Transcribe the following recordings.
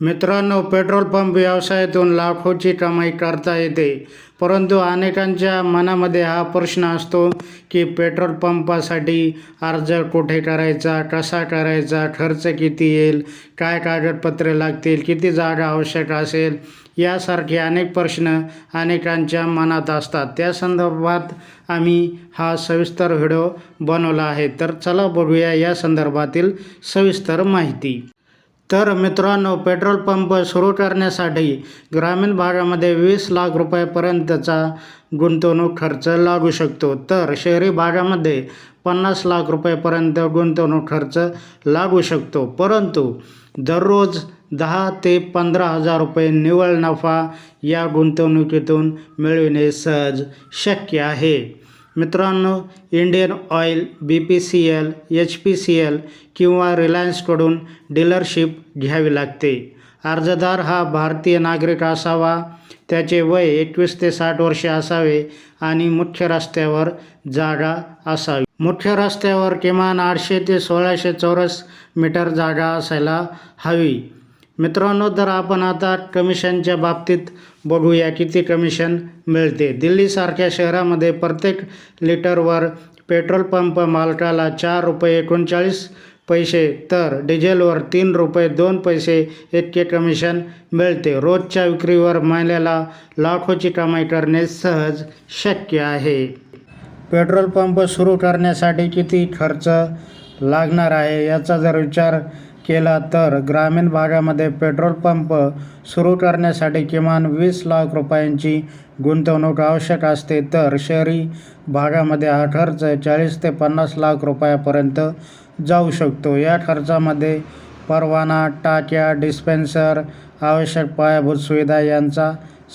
मित्रांनो petrol pump व्यवसायातून लाखोची कमाई करता येते परंतु अनेकांच्या मनामध्ये हा प्रश्न असतो की पेट्रोल पंपासाठी अर्ज कुठे करायचा कसा करायचा खर्च किती येईल काय कागदपत्रे लागतील किती जागा आवश्यक असेल यासारखे अनेक प्रश्न अनेकांच्या मनात असतात. त्या संदर्भात आम्ही हा सविस्तर व्हिडिओ बनवला आहे. तर चला बघूया या संदर्भातील सविस्तर माहिती. तर मित्रांनो पेट्रोल पंप सुरू करण्यासाठी ग्रामीण भागामध्ये वीस लाख रुपयापर्यंतचा गुंतवणूक खर्च लागू शकतो. तर शहरी भागामध्ये पन्नास लाख रुपयापर्यंत गुंतवणूक खर्च लागू शकतो. परंतु दररोज दहा ते पंधरा हजार रुपये निव्वळ नफा या गुंतवणुकीतून मिळविणे सहज शक्य आहे. मित्रांनो Indian oil B P C L H P C L किंवा रिलायन्सकडून डीलरशिप घ्यावी लागते. अर्जदार हा भारतीय नागरिक असावा त्याचे वय एकवीस ते साठ वर्षे असावे आणि मुख्य रस्त्यावर जागा असावी. मुख्य रस्त्यावर किमान आठशे ते सोळाशे चौरस मीटर जागा असायला हवी. मित्रांनो तर आपण आता कमिशनच्या बाबतीत बघूया किती कमिशन मिळते. दिल्लीसारख्या शहरामध्ये प्रत्येक लिटरवर पेट्रोल पंप मालकाला चार रुपये एकोणचाळीस पैसे तर डिझेलवर तीन रुपये दोन पैसे इतके कमिशन मिळते. रोजच्या विक्रीवर महिन्याला लाखोची कमाई करणे सहज शक्य आहे. पेट्रोल पंप सुरू करण्यासाठी किती खर्च लागणार आहे याचा जर विचार केला तर ग्रामीण भागामध्ये पेट्रोल पंप सुरू करण्यासाठी किमान वीस लाख रुपयांची गुंतवणूक आवश्यक असते. तर शहरी भागामध्ये हा खर्च चाळीस ते पन्नास लाख रुपयापर्यंत जाऊ शकतो. या खर्चामध्ये परवाना टाक्या डिस्पेन्सर आवश्यक पायाभूत सुविधा यांचा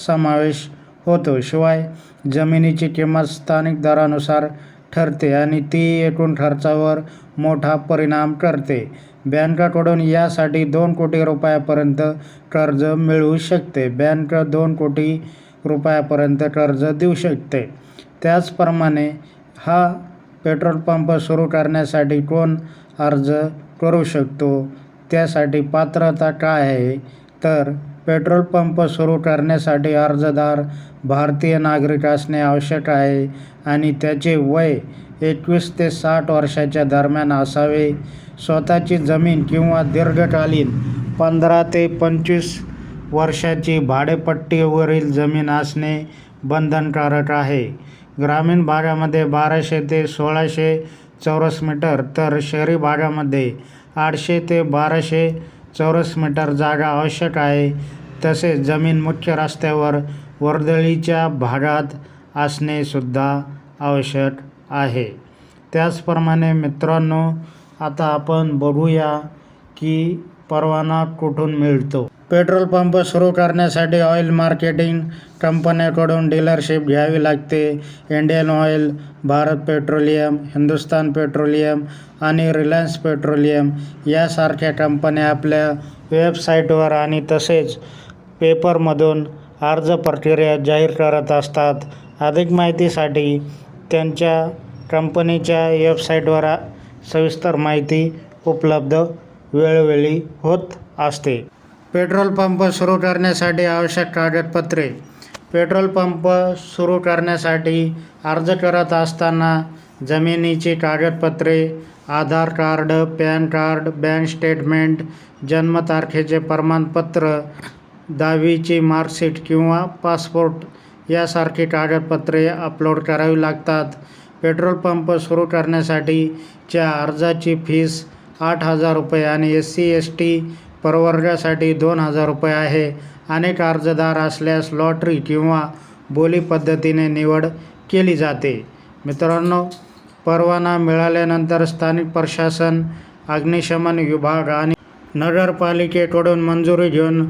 समावेश होतो. शिवाय जमिनीची किंमत स्थानिक दरानुसार ठरते आणि ती एकूण खर्चावर मोठा परिणाम करते. बँकाकडून यासाठी दोन कोटी रुपयापर्यंत कर्ज मिळू शकते. बँक दोन कोटी रुपयापर्यंत कर्ज देऊ शकते. त्याचप्रमाणे हा पेट्रोल पंप सुरू करण्यासाठी कोण अर्ज करू शकतो? त्यासाठी पात्रता काय आहे? तर पेट्रोल पंप सुरू करण्यासाठी अर्जदार भारतीय नागरिक असणे आवश्यक आहे आणि त्याचे वय एकवीस ते साठ वर्षाच्या दरम्यान असावे. स्वतःची जमीन किंवा दीर्घकालीन पंधरा ते पंचवीस वर्षाची भाडेपट्टीवरील जमीन असणे बंधनकारक आहे. ग्रामीण भागामध्ये बाराशे ते सोळाशे चौरस मीटर तर शहरी भागामध्ये आठशे ते बाराशे चौरस मीटर जागा आवश्यक आहे. तसेच जमीन मुख्य रस्त्यावर वर्दळीच्या भागात असणेसुद्धा आवश्यक आहे. त्याचप्रमाणे मित्रांनो आता आपण बघूया की परवाना कुठून मिळतो. पेट्रोल पंप सुरू करण्यासाठी ऑइल मार्केटिंग कंपन्याकडून डीलरशिप घ्यावी लागते. Indian oil Bharat petroleum Hindustan petroleum आणि रिलायन्स पेट्रोलियम यासारख्या कंपन्या आपल्या वेबसाईटवर आणि तसेच पेपरमधून अर्ज प्रक्रिया जाहीर करत असतात. अधिक माहितीसाठी त्यांच्या कंपनीच्या वेबसाईटवर सविस्तर माहिती उपलब्ध वेळोवेळी होत असते. पेट्रोल पंप सुरू करण्यासाठी आवश्यक कागदपत्रे. पेट्रोल पंप सुरू करण्यासाठी अर्ज करत असताना जमिनीची कागदपत्रे Aadhaar card PAN card bank statement जन्मतारखेचे प्रमाणपत्र दहावीची मार्कशीट किंवा पासपोर्ट यासारखी कागदपत्रे अपलोड करावी लागतात. पेट्रोल पंप सुरू करण्यासाठीच्या अर्जाची फीस आठ हजार रुपये आणि एस सी एस टी प्रवर्गासाठी दोन हजार रुपये आहे. अनेक अर्जदार असल्यास लॉटरी किंवा बोली पद्धतीने निवड केली जाते. मित्रांनो परवाना मिळाल्यानंतर स्थानिक प्रशासन अग्निशमन विभाग आणि नगरपालिकेकडून मंजुरी घेऊन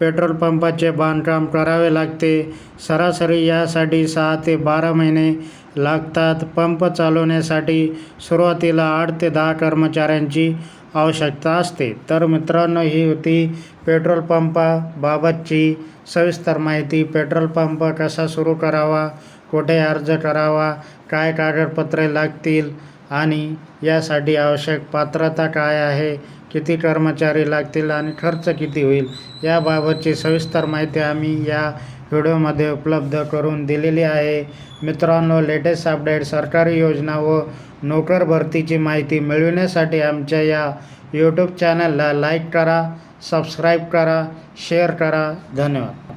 पेट्रोल पंपाचे बांधकाम करावे लागते. सरासरी यासाठी सहा ते बारा महिने लागतात. पंप चालवण्यासाठी सुरुवातीला आठ ते दहा कर्मचाऱ्यांची आवश्यकता असते. तर मित्रांनो ही होती पेट्रोल पंपाबाबतची सविस्तर माहिती. पेट्रोल पंप कसा सुरू करावा कुठे अर्ज करावा काय कागदपत्रे लागतील आणि यासाठी आवश्यक पात्रता काय आहे किती कर्मचारी लागतील आणि खर्च किती होईल याबाबतची सविस्तर माहिती आम्ही या व्हिडिओमध्ये उपलब्ध करून दिलेली आहे. मित्रांनो लेटेस्ट अपडेट सरकारी योजना व नोकर भरतीची माहिती मिळविण्यासाठी आमच्या या यूट्यूब चॅनलला लाईक करा सबस्क्राईब करा शेअर करा. धन्यवाद.